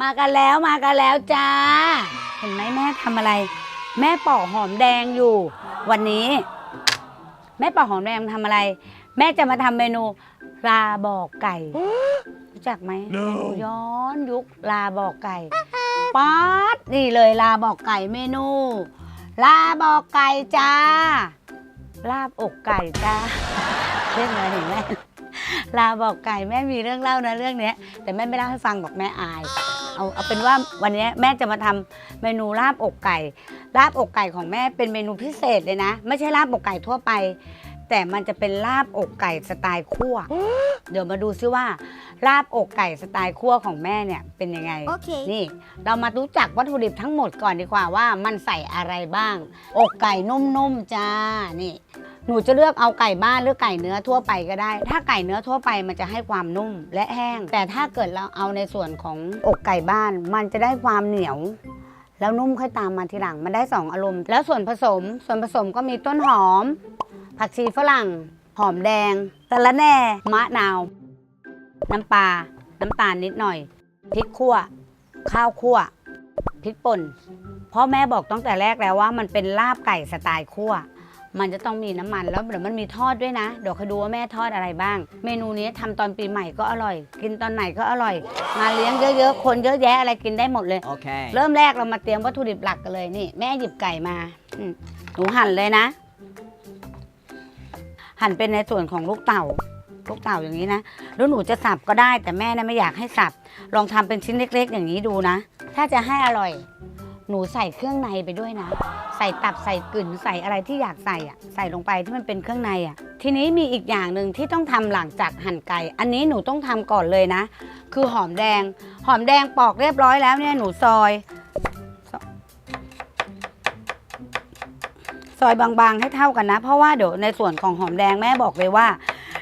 มากันแล้วมากันแล้วจ้า เห็นไหมแม่ทำอะไร แม่ปอกหอมแดงอยู่ วันนี้ แม่ปอกหอมแดงทำอะไร แม่จะมาทำเมนูลาบอกไก่ รู้จักไหม No เมนูย้อนยุคลาบอกไก่ป๊าดนี่เลยลาบอกไก่เมนู ลาบอกไก่จ้า ลาบอกไก่จ้าเรื่องอะไรเห็นไหมลาบอกไก่แม่มีเรื่องเล่านะเรื่องเนี้ย แต่แม่ไม่เล่าให้ฟังบอกแม่อาย เอาเอาเป็นว่าวันนี้แม่จะมาทำเมนูลาบอกไก่ลาบอกไก่ของแม่เป็นเมนูพิเศษเลยนะ ไม่ใช่ลาบอกไก่ทั่วไป แต่มันจะเป็นลาบอกไก่สไตล์คั่ว เดี๋ยวมาดูซิว่าลาบอกไก่สไตล์คั่วของแม่เนี่ยเป็นยังไง Okay. นี่ เรามารู้จักวัตถุดิบทั้งหมดก่อนดีกว่าว่ามันใส่อะไรบ้าง อกไก่นุ่มๆจ้านี่ หนูจะเลือกเอาไก่บ้านหรือไก่เนื้อทั่วไปก็ได้ ถ้าไก่เนื้อทั่วไปมันจะให้ความนุ่มและแห้ง แต่ถ้าเกิดเราเอาในส่วนของอกไก่บ้าน มันจะได้ความเหนียว แล้วนุ่มค่อยตามมาทีหลัง มันได้สองอารมณ์ แล้วส่วนผสม ส่วนผสมก็มีต้นหอม ผักชีฝรั่ง หอมแดงสะระแหน่มะนาว น้ำปลา น้ำตาลนิดหน่อย พริกขั่ว ข้าวคั่ว พริกป่น พ่อแม่บอกตั้งแต่แรกแล้วว่ามันเป็นลาบไก่สไตล์คั่ว มันจะต้องมีน้ำมันแล้วเดี๋ยวมันมีทอดด้วยนะ เดี๋ยวคอยดูว่าแม่ทอดอะไรบ้าง เมนูนี้ทำตอนปีใหม่ก็อร่อย กินตอนไหนก็อร่อยงานเลี้ยงเยอะๆ คนเยอะแยะอะไรกินได้หมดเลย Okay. เริ่มแรกเรามาเตรียมวัตถุดิบหลักกันเลยนี่ แม่หยิบไก่มาอืมหนูหั่นเลยนะ หั่นเป็นในส่วนของลูกเต่าลูกเต่าอย่างนี้นะแล้วหนูจะสับก็ได้แต่แม่นะไม่อยากให้สับลองทำเป็นชิ้นเล็ก ๆ อย่างนี้ดูนะ ถ้าจะให้อร่อย หนูใส่เครื่องในไปด้วยนะ ใส่ตับใส่กึ่นใส่อะไรที่อยากใส่อะใส่ลงไปที่มันเป็นเครื่องในอะทีนี้มีอีกอย่างหนึ่งที่ต้องทำหลังจากหั่นไก่ อันนี้หนูต้องทำก่อนเลยนะ คือหอมแดง หอมแดงปอกเรียบร้อยแล้วเนี่ยหนูซอย ซอยบางๆให้เท่ากันนะ เพราะว่าเดี๋ยวในส่วนของหอมแดงแม่บอกเลยว่า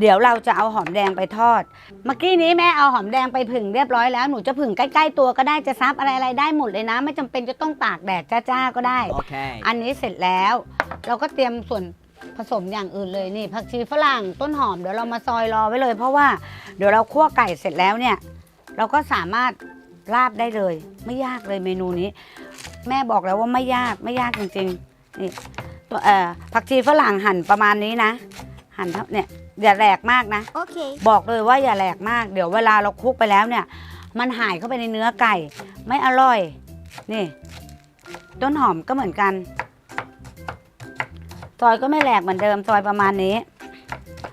เดี๋ยวเราจะเอาหอมแดงไปทอด เมื่อกี้นี้แม่เอาหอมแดงไปผึ่งเรียบร้อยแล้วหนูจะผึ่งใกล้ๆตัวก็ได้จะซับอะไรๆได้หมดเลยนะ ไม่จำเป็นจะต้องตากแดดจ้าๆก็ได้ Okay. อันนี้เสร็จแล้ว เราก็เตรียมส่วนผสมอย่างอื่นเลยนี่ผักชีฝรั่งต้นหอมเดี๋ยวเรามาซอยรอไว้เลย เพราะว่าเดี๋ยวเราคั่วไก่เสร็จแล้วเนี่ย เราก็สามารถราดได้เลย ไม่ยากเลยเมนูนี้ แม่บอกแล้วว่าไม่ยากไม่ยากจริงๆนี่ตัวเอ่อผักชีฝรั่งหั่นประมาณนี้นะ หั่นเท่าเนี่ย อย่าแหลกมากนะ Okay. บอกเลยว่าอย่าแหลกมาก เดี๋ยวเวลาเราคลุกไปแล้วเนี่ย มันหายเข้าไปในเนื้อไก่ ไม่อร่อย นี่ ต้นหอมก็เหมือนกัน ซอยก็ไม่แหลกเหมือนเดิม ซอยประมาณนี้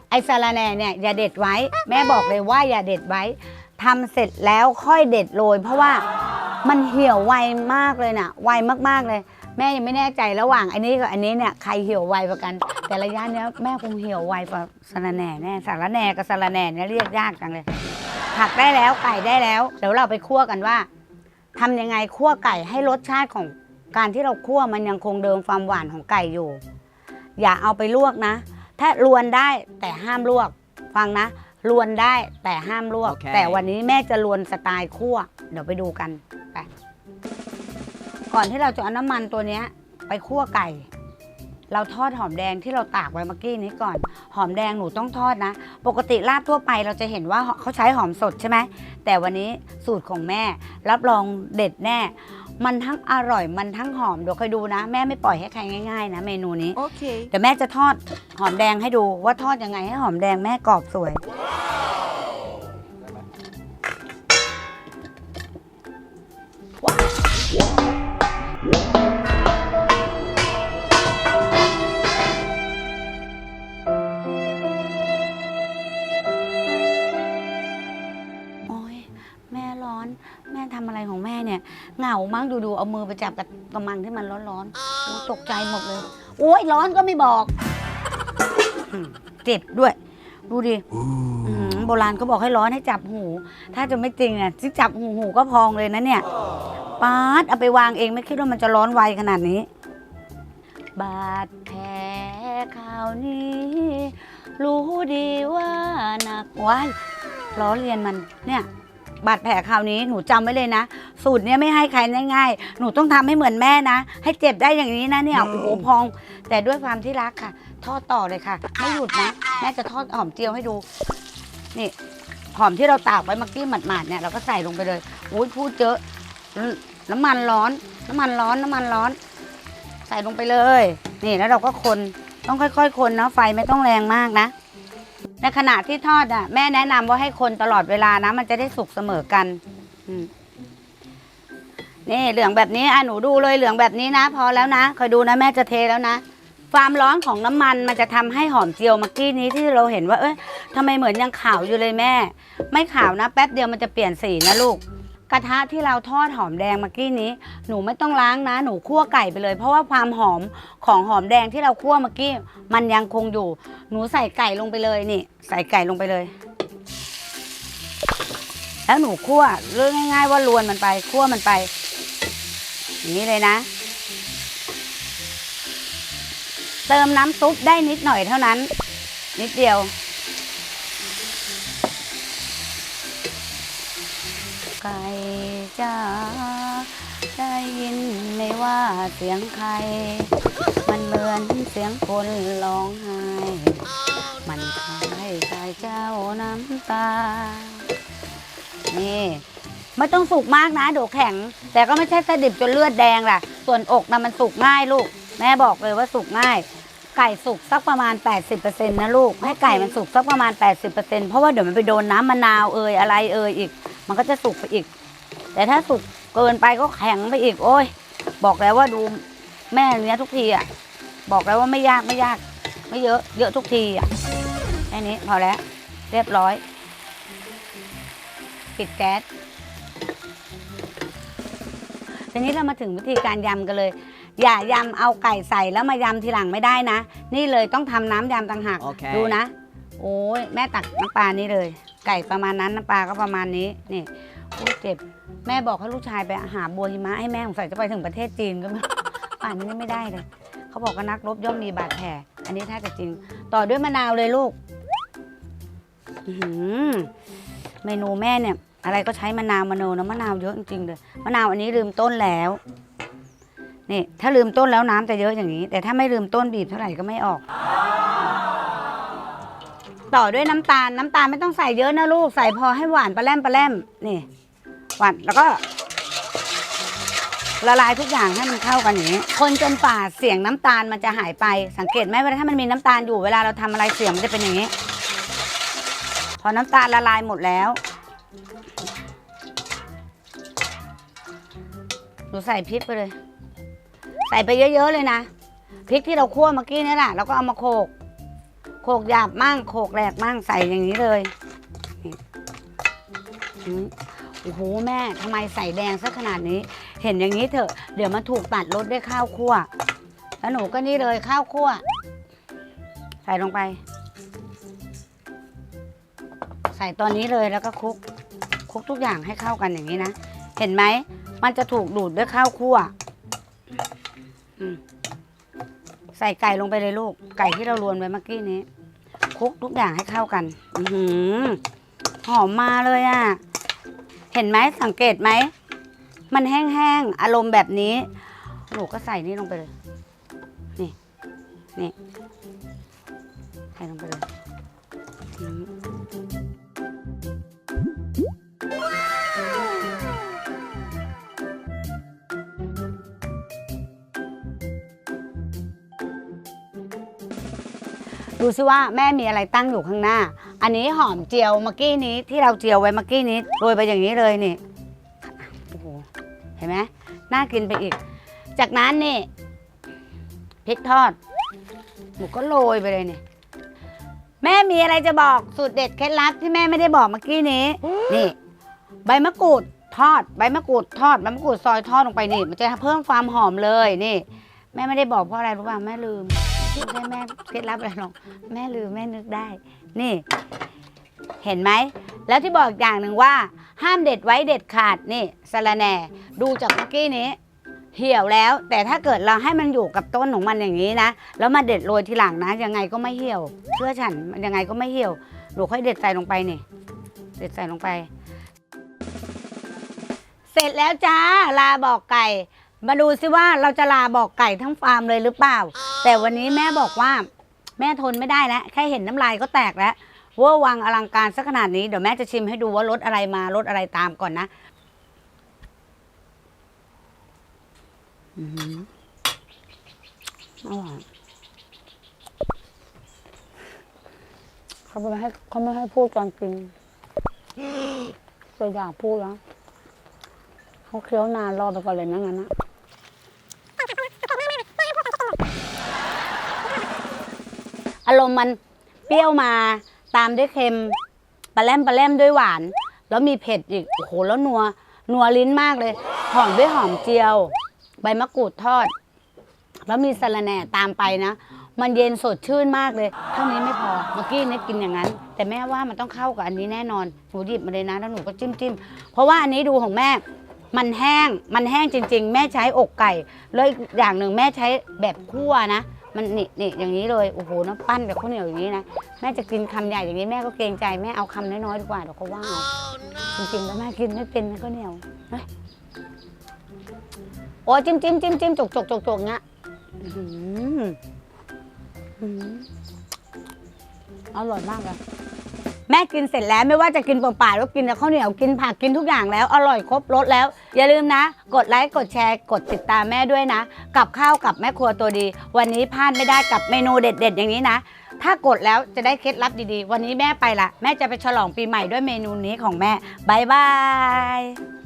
ไอ้สาระแหน่เนี่ยอย่าเด็ดไว้ แม่บอกเลยว่าอย่าเด็ดไว้ทำเสร็จแล้วค่อยเด็ดโรยเพราะว่ามันเหี่ยวไวมากเลยน่ะ ไวมากๆเลย แม่ยังไม่แน่ใจระหว่างอันนี้กับอันนี้เนี่ยใครเหี่ยวไวกว่ากัน แต่ระยะเนี้ยแม่คงเหี่ยวไวกว่าสาระแหน่แน่สาระแหน่กับสาระแหน่เนี่ยเรียกยากจังเลยผักได้แล้วไก่ได้แล้วเดี๋ยวเราไปคั่วกันว่าทำยังไงคั่วไก่ให้รสชาติของการที่เราคั่วมันยังคงเดิมความหวานของไก่อยู่ อย่าเอาไปลวกนะ ถ้าลวนได้แต่ห้ามลวก ฟังนะลวนได้แต่ห้ามลวกโอเคแต่วันนี้แม่จะลวนสไตล์คั่ว เดี๋ยวไปดูกันไป ก่อนที่เราจะเอาน้ำมันตัวเนี้ยไปคั่วไก่ เราทอดหอมแดงที่เราตากไว้เมื่อกี้นี้ก่อน หอมแดงหนูต้องทอดนะ ปกติลาบทั่วไปเราจะเห็นว่าเขาใช้หอมสดใช่ไหม แต่วันนี้สูตรของแม่ รับรองเด็ดแน่ มันทั้งอร่อยมันทั้งหอมเดี๋ยวคอยดูนะ แม่ไม่ปล่อยให้ใครง่ายๆนะเมนูนี้ Okay. เดี๋ยวแม่จะทอดหอมแดงให้ดูว่าทอดยังไงให้หอมแดงแม่กรอบสวย ร้อนแม่ทำอะไรของแม่เนี่ย เหงามากดูดูๆเอามือไปจับกับกระมังที่มันร้อนๆโอ้ตกใจหมดเลย โอ้ยร้อนก็ไม่บอก เจ็บด้วย ดูดิโบราณเขาบอกให้ร้อนให้จับหู ถ้าจะไม่จริงอะที่จับหูหูก็พองเลยนะเนี่ยป๊าดเอาไปวางเองไม่คิดว่ามันจะร้อนไวขนาดนี้ บาดแผลข่าวนี้ รู้ดีว่าหนักไว้ล้อเลียนมันเนี่ย บาดแผลคราวนี้หนูจำไว้เลยนะ สูตรเนี้ยไม่ให้ใครง่ายๆ หนูต้องทำให้เหมือนแม่นะ ให้เจ็บได้อย่างนี้นะเนี่ยโอ้โหพอง แต่ด้วยความที่รักค่ะ ทอดต่อเลยค่ะ ไม่หยุดนะ แม่จะทอดหอมเจียวให้ดู นี่ หอมที่เราตากไว้เมื่อกี้หมาดๆเนี่ยเราก็ใส่ลงไปเลยอุ้ยพูดเยอะนน้ำมันร้อน น้ำมันร้อนน้ำมันร้อน ใส่ลงไปเลย นี่แล้วเราก็คนต้องค่อย ๆ คนเนาะไฟไม่ต้องแรงมากนะ ในขณะที่ทอดอะแม่แนะนำว่าให้คนตลอดเวลานะ มันจะได้สุกเสมอกันอืมนี่เหลืองแบบนี้อะหนูดูเลยเหลืองแบบนี้นะ พอแล้วนะคอยดูนะแม่จะเทแล้วนะ ความร้อนของน้ำมันมันจะทำให้หอมเจียวเมื่อกี้นี้ที่เราเห็นว่า เอ้ยทำไมเหมือนยังขาวอยู่เลยแม่ ไม่ขาวนะ แป๊บเดียวมันจะเปลี่ยนสีนะลูก กระทะที่เราทอดหอมแดงเมื่อกี้นี้ หนูไม่ต้องล้างนะ หนูคั่วไก่ไปเลย เพราะว่าความหอมของหอมแดงที่เราคั่วเมื่อกี้ มันยังคงอยู่ หนูใส่ไก่ลงไปเลยนี่ ใส่ไก่ลงไปเลย แล้วหนูคั่วเรื่องง่าย ๆ ว่าลวนมันไปคั่วมันไป อย่างนี้เลยนะ เติมน้ำซุปได้นิดหน่อยเท่านั้น นิดเดียว ไก่จ้าได้ยินไหม่ว่าเสียงใคร มันเหมือนเสียงคนร้องไห้ มันคล้ายชายเจ้าน้ำตา นี่ไม่ต้องสุกมากนะเดี๋ยวแข็ง แต่ก็ไม่ใช่สะดิบจนเลือดแดงล่ะ ส่วนอกนะมันสุกง่ายลูก แม่บอกเลยว่าสุกง่าย ไก่สุกสักประมาณ 80%นะลูก ให้ไก่มันสุกสักประมาณ 80%เพราะว่าเดี๋ยวมันไปโดนน้ำมะนาวเอ่ยอะไรเอ่ยอีก มันก็จะสุกไปอีก แต่ถ้าสุกเกินไปก็แข็งไปอีก โอ้ย บอกแล้วว่าดูแม่เนี้ยทุกทีอะ บอกแล้วว่าไม่ยากไม่ยาก ไม่เยอะ เยอะทุกทีอะแค่นี้พอแล้ว เรียบร้อย ปิดแก๊สทีนี้เรามาถึงวิธีการยำกันเลย อย่ายำเอาไก่ใส่แล้วมายำทีหลังไม่ได้นะ นี่เลยต้องทำน้ำยำต่างหากโอเคดูนะ โอ้ยแม่ตักน้ำปลานี่เลย ไก่ประมาณนั้นน้ำปลาก็ประมาณนี้นี่โอ้ยเจ็บแม่บอกให้ลูกชายไปหาบัวหิมะให้แม่สงสัยจะไปถึงประเทศจีนก็ไม่ป่านนี้ไม่ได้เลย เขาบอกว่านักรบย่อมมีบาดแผลอันนี้ถ้าจะจริง ต่อด้วยมะนาวเลยลูกอื้อหือเมนูแม่เนี่ย อะไรก็ใช้มะนาวมะนาวนะมะนาวเยอะจริงๆเลยมะนาวอันนี้ลืมต้นแล้วนี่ถ้าลืมต้นแล้วน้ำจะเยอะอย่างนี้ แต่ถ้าไม่ลืมต้นบีบเท่าไหร่ก็ไม่ออก ต่อด้วยน้ำตาลน้ำตาลไม่ต้องใส่เยอะนะลูกใส่พอให้หวานปลาแรมปลาแรมนี่หวานแล้วก็ละลายทุกอย่างให้มันเข้ากันอย่างนี้ คนจนป่าเสียงน้ำตาลมันจะหายไป สังเกตไหมเวลาถ้ามันมีน้ำตาลอยู่เวลาเราทำอะไรเสียงมันจะเป็นอย่างนี้ พอน้ำตาลละลายหมดแล้ว หนูใส่พริกไปเลย ใส่ไปเยอะ ๆ เลยนะพริกที่เราคั่วเมื่อกี้นี่แหละเราก็เอามาโขก โขกหยาบมั่งโขกแหลกมั่งใส่อย่างนี้เลยโอ้โหแม่ทำไมใส่แดงซะขนาดนี้ เห็นอย่างนี้เถอะ เดี๋ยวมาถูกตัดรสด้วยข้าวคั่วแล้วหนูก็นี่เลยข้าวคั่ว ใส่ลงไป ใส่ตอนนี้เลยแล้วก็คลุกคลุกทุกอย่างให้เข้ากันอย่างนี้นะ เห็นไหม มันจะถูกดูดด้วยข้าวคั่ว ใส่ไก่ลงไปเลยลูก ไก่ที่เรารวนไว้เมื่อกี้นี้คลุกทุกอย่างให้เข้ากันอหือหอมมาเลยอะ่ะ เห็นไหมสังเกตไหม มันแห้งๆ อารมณ์แบบนี้หนูก็ใส่นี่ลงไปเลย นี่ นี่ ใส่ลงไปเลย ดูซิว่าแม่มีอะไรตั้งอยู่ข้างหน้า อันนี้หอมเจียวเมื่อกี้นี้ที่เราเจียวไว้เมื่อกี้นี้โรยไปอย่างนี้เลยนี่โอ้โหเห็นไหมน่ากินไปอีก จากนั้นนี่พริกทอดหนูก็โรยไปเลยนี่แม่มีอะไรจะบอกสูตรเด็ดเคล็ดลับที่แม่ไม่ได้บอกเมื่อกี้นี้ นี่ ใบมะกรูดทอดใบมะกรูดทอดใบมะกรูดซอยทอดลงไปนี่ มันจะเพิ่มความหอมเลยนี่ แม่ไม่ได้บอกเพราะอะไรรู้ป่ะแม่ลืม ใช่แม่เคล็ดลับอะไรหรอกแม่ลืมแม่นึกได้ นี่ เห็นไหม แล้วที่บอกอย่างหนึ่งว่า ห้ามเด็ดไว้เด็ดขาดนี่สะระแหน่ ดูจากเมื่อกี้นี้ เหี่ยวแล้ว แต่ถ้าเกิดเราให้มันอยู่กับต้นของมันอย่างนี้นะ แล้วมาเด็ดโรยทีหลังนะ ยังไงก็ไม่เหี่ยว เชื่อฉันมันยังไงก็ไม่เหี่ยว หนูค่อยเด็ดใส่ลงไปนี่ เด็ดใส่ลงไป เสร็จแล้วจ้า ลาบอกไก่ มาดูซิว่าเราจะลาบอกไก่ทั้งฟาร์มเลยหรือเปล่า แต่วันนี้แม่บอกว่า แม่ทนไม่ได้แล้วแค่เห็นน้ำลายก็แตกแล้วเวอร์วังอลังการสักขนาดนี้เดี๋ยวแม่จะชิมให้ดูว่ารสอะไรมารสอะไรตามก่อนนะอืออร่อยเขาไม่ให้เขาไม่ให้พูดตอนกินจะอยากพูดแล้วเขาเคี้ยวนานรอไปก่อนเลยนะงั้นนะ อารมณ์มันเปรี้ยวมาตามด้วยเค็มปลาแรมปลาแรมด้วยหวาน แล้วมีเผ็ดอีกโอ้โหแล้วนัวนัวลิ้นมากเลย หอมด้วยหอมเจียว ใบมะกรูดทอด แล้วมีสะระแหน่ตามไปนะ มันเย็นสดชื่นมากเลย เท่านี้ไม่พอเมื่อกี้เนี่ยกินอย่างนั้น แต่แม่ว่ามันต้องเข้ากับอันนี้แน่นอนหนูหยิบมาเลยนะแล้วหนูก็จิ้มจิ้มเพราะว่าอันนี้ดูของแม่ มันแห้งมันแห้งจริง ๆ แม่ใช้อกไก่แล้วอีกอย่างหนึ่งแม่ใช้แบบคั่วนะ มันนี่นี่อย่างนี้เลยโอ้โหน้ำปั้นแบบข้าวเหนียวอย่างนี้นะแม่จะกินคำใหญ่อย่างนี้แม่ก็เกรงใจแม่เอาคำน้อยๆดีกว่าเดี๋ยวเขาว่าเอาจริงๆแล้วแม่กินไม่เป็นข้าวเหนียวเฮ้ยโอ้จิ้มจิ้มจิ้มจิ้มจกจกจกจกเงี้ยอื้อหืออื้อหืออร่อยมากเลย แม่กินเสร็จแล้วไม่ว่าจะกินเปล่าๆแล้วกินกับข้าวเหนียวกินผักกินทุกอย่างแล้วอร่อยครบรสแล้ว อย่าลืมนะ กดไลค์กดแชร์กดติดตามแม่ด้วยนะ กับข้าวกับแม่ครัวตัวดี วันนี้พลาดไม่ได้กับเมนูเด็ด ๆ อย่างนี้นะ ถ้ากดแล้วจะได้เคล็ดลับดีๆ วันนี้แม่ไปละแม่จะไปฉลองปีใหม่ด้วยเมนูนี้ของแม่บายบาย